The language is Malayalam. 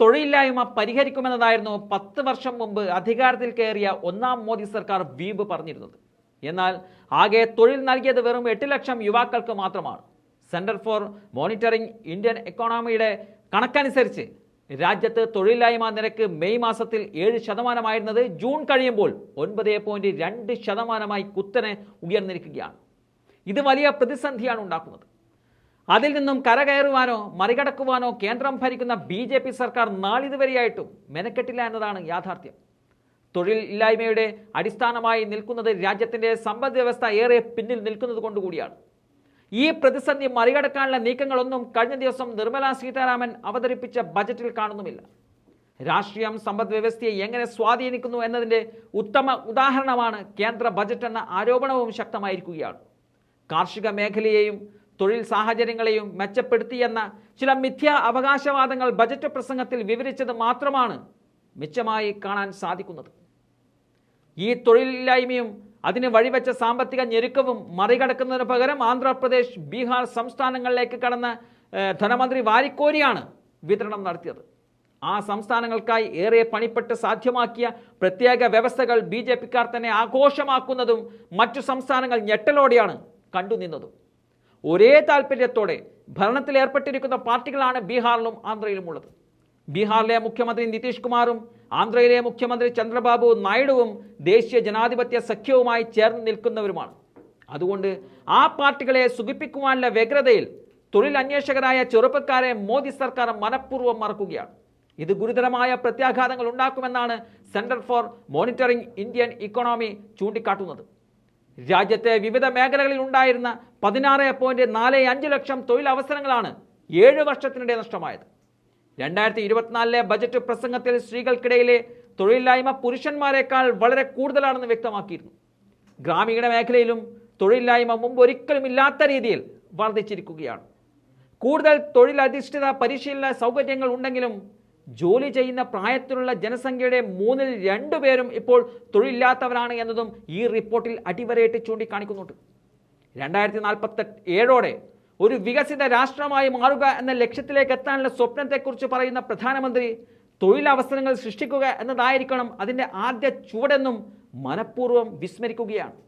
തൊഴിലില്ലായ്മ പരിഹരിക്കുമെന്നതായിരുന്നു പത്ത് വർഷം മുമ്പ് അധികാരത്തിൽ കയറിയ ഒന്നാം മോദി സർക്കാർ വീമ്പ് പറഞ്ഞിരുന്നത്. എന്നാൽ ആകെ തൊഴിൽ നൽകിയത് വെറും എട്ട് ലക്ഷം യുവാക്കൾക്ക് മാത്രമാണ്. സെന്റർ ഫോർ മോണിറ്ററിംഗ് ഇന്ത്യൻ എക്കോണമിയുടെ കണക്കനുസരിച്ച് രാജ്യത്ത് തൊഴിലില്ലായ്മ നിരക്ക് മെയ് മാസത്തിൽ ഏഴ് ശതമാനമായിരുന്നത് ജൂൺ കഴിയുമ്പോൾ ഒൻപത് പോയിന്റ് രണ്ട് ശതമാനമായി കുത്തനെ ഉയർന്നിരിക്കുകയാണ്. ഇത് വലിയ പ്രതിസന്ധിയാണ് ഉണ്ടാക്കുന്നത്. അതിൽ നിന്നും കരകയറുവാനോ മറികടക്കുവാനോ കേന്ദ്രം ഭരിക്കുന്ന ബി ജെ പി സർക്കാർ നാളിതുവരെയായിട്ടും മെനക്കെട്ടില്ല എന്നതാണ് യാഥാർത്ഥ്യം. തൊഴിലില്ലായ്മയുടെ അടിസ്ഥാനമായി നിൽക്കുന്നത് രാജ്യത്തിന്റെ സമ്പദ് വ്യവസ്ഥ ഏറെ പിന്നിൽ നിൽക്കുന്നത് കൊണ്ടുകൂടിയാണ്. ഈ പ്രതിസന്ധി മറികടക്കാനുള്ള നീക്കങ്ങളൊന്നും കഴിഞ്ഞ ദിവസം നിർമ്മല സീതാരാമൻ അവതരിപ്പിച്ച ബജറ്റിൽ കാണുന്നുമില്ല. രാഷ്ട്രീയം സമ്പദ് വ്യവസ്ഥയെ എങ്ങനെ സ്വാധീനിക്കുന്നു എന്നതിന്റെ ഉത്തമ ഉദാഹരണമാണ് കേന്ദ്ര ബജറ്റ് എന്ന ആരോപണവും ശക്തമായിരിക്കുകയാണ്. കാർഷിക മേഖലയെയും തൊഴിൽ സാഹചര്യങ്ങളെയും മെച്ചപ്പെടുത്തിയെന്ന ചില മിഥ്യാ അവകാശവാദങ്ങൾ ബജറ്റ് പ്രസംഗത്തിൽ വിവരിച്ചത് മാത്രമാണ് മിച്ചമായി കാണാൻ സാധിക്കുന്നത്. ഈ തൊഴിലില്ലായ്മയും അതിന് വഴിവെച്ച സാമ്പത്തിക ഞെരുക്കവും മറികടക്കുന്നതിന് പകരം ആന്ധ്രാപ്രദേശ് ബീഹാർ സംസ്ഥാനങ്ങളിലേക്ക് കടന്ന ധനമന്ത്രി വാരിക്കോരിയാണ് വിതരണം നടത്തിയത്. ആ സംസ്ഥാനങ്ങൾക്കായി ഏറെ പണിപ്പെട്ട് സാധ്യമാക്കിയ പ്രത്യേക വ്യവസ്ഥകൾ ബി ജെ പിക്കാർ തന്നെ ആഘോഷമാക്കുന്നതും മറ്റു സംസ്ഥാനങ്ങൾ ഞെട്ടലോടെയാണ് കണ്ടുനിന്നതും. ഒരേ താല്പര്യത്തോടെ ഭരണത്തിൽ ഏർപ്പെട്ടിരിക്കുന്ന പാർട്ടികളാണ് ബീഹാറിലും ആന്ധ്രയിലും ഉള്ളത് ബീഹാറിലെ മുഖ്യമന്ത്രി നിതീഷ് കുമാറും ആന്ധ്രയിലെ മുഖ്യമന്ത്രി ചന്ദ്രബാബു നായിഡുവും ദേശീയ ജനാധിപത്യ സഖ്യവുമായി ചേർന്ന് നിൽക്കുന്നവരുമാണ്. അതുകൊണ്ട് ആ പാർട്ടികളെ സുഖിപ്പിക്കുവാനുള്ള വ്യഗ്രതയിൽ തൊഴിൽ അന്വേഷകരായ ചെറുപ്പക്കാരെ മോദി സർക്കാർ മനഃപൂർവം മറക്കുകയാണ്. ഇത് ഗുരുതരമായ പ്രത്യാഘാതങ്ങൾ ഉണ്ടാക്കുമെന്നാണ് centre for monitoring Indian economy ചൂണ്ടിക്കാട്ടുന്നത്. രാജ്യത്തെ വിവിധ മേഖലകളിൽ ഉണ്ടായിരുന്ന പതിനാറ് പോയിന്റ് നാല് അഞ്ച് ലക്ഷം തൊഴിലവസരങ്ങളാണ് ഏഴ് വർഷത്തിനിടെ നഷ്ടമായത്. രണ്ടായിരത്തി ഇരുപത്തിനാലിലെ ബജറ്റ് പ്രസംഗത്തിൽ സ്ത്രീകൾക്കിടയിലെ തൊഴിലില്ലായ്മ പുരുഷന്മാരെക്കാൾ വളരെ കൂടുതലാണെന്ന് വ്യക്തമാക്കിയിരുന്നു. ഗ്രാമീണ മേഖലയിലും തൊഴിലില്ലായ്മ മുമ്പ് ഒരിക്കലും ഇല്ലാത്ത രീതിയിൽ വർദ്ധിച്ചിരിക്കുകയാണ്. കൂടുതൽ തൊഴിലധിഷ്ഠിത പരിശീലന സൗകര്യങ്ങൾ ഉണ്ടെങ്കിലും ജോലി ചെയ്യുന്ന പ്രായത്തിലുള്ള ജനസംഖ്യയുടെ മൂന്നിൽ രണ്ടു പേരും ഇപ്പോൾ തൊഴിലില്ലാത്തവരാണ് എന്നതും ഈ റിപ്പോർട്ടിൽ അടിവരയിട്ട് ചൂണ്ടിക്കാണിക്കുന്നുണ്ട്. രണ്ടായിരത്തി നാൽപ്പത്തി ഏഴോടെ ഒരു വികസിത രാഷ്ട്രമായി മാറുക എന്ന ലക്ഷ്യത്തിലേക്ക് എത്താനുള്ള സ്വപ്നത്തെക്കുറിച്ച് പറയുന്ന പ്രധാനമന്ത്രി തൊഴിലവസരങ്ങൾ സൃഷ്ടിക്കുക എന്നതായിരിക്കണം അതിന്റെ ആദ്യ ചുവടെന്നും മനഃപൂർവം വിസ്മരിക്കുകയാണ്.